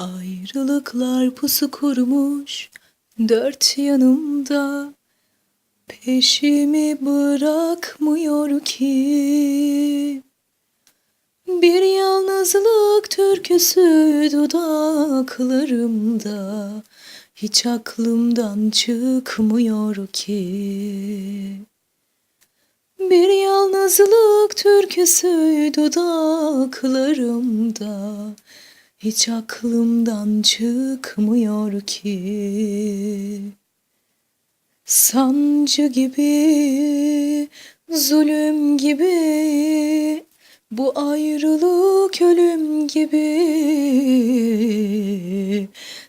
Ayrılıklar pusu kurmuş dört yanımda. Peşimi bırakmıyor ki. Bir yalnızlık türküsü dudaklarımda. Hiç aklımdan çıkmıyor ki. Bir yalnızlık türküsü dudaklarımda hiç aklımdan çıkmıyor ki. Sancı gibi, zulüm gibi Bu ayrılık ölüm gibi.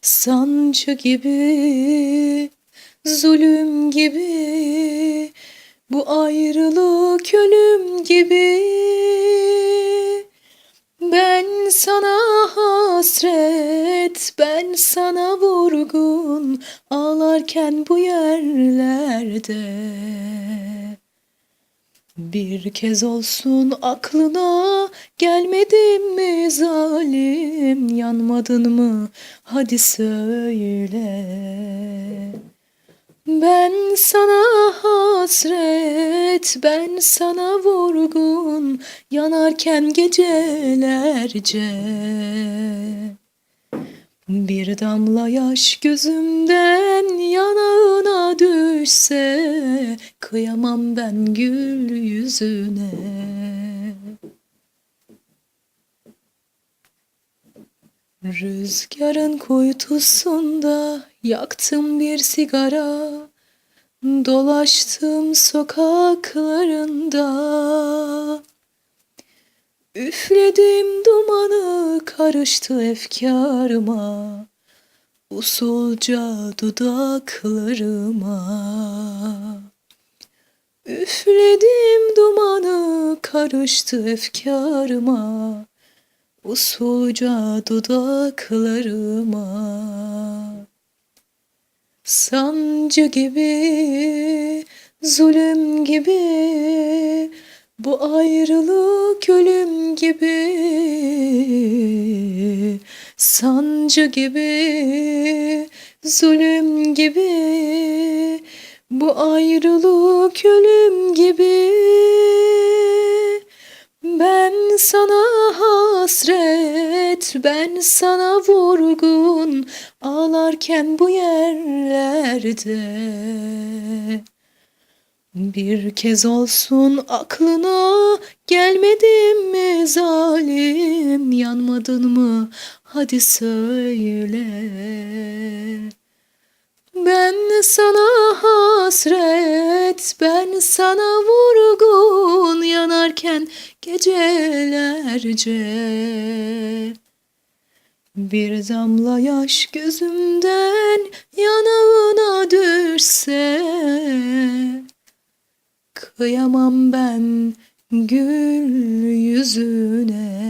Sancı gibi, zulüm gibi Bu ayrılık ölüm gibi sana hasret, ben sana vurgun ağlarken bu yerlerde. Bir kez olsun aklına gelmedim mi zalim, yanmadın mı? Hadi söyle. Ben sana hasret, ben sana vurgun, yanarken gecelerce. Bir damla yaş gözümden yanağına düşse, kıyamam ben gül yüzüne. Rüzgarın kuytusunda yaktım bir sigara Dolaştım sokaklarında Üfledim dumanı karıştı efkarıma. Usulca dudaklarıma. Üfledim dumanı karıştı efkarıma. Usulca dudaklarıma. Sancı gibi, zulüm gibi Bu ayrılık ölüm gibi Sancı gibi, zulüm gibi Bu ayrılık ölüm gibi ben sana hasret, ben sana vurgun ağlarken bu yerlerde. Bir kez olsun aklına gelmedim mi zalim, yanmadın mı? Hadi söyle. Ben sana hasret, ben sana vurgun yanarken gecelerce. Bir damla yaş gözümden yanağına düşse, kıyamam ben gül yüzüne.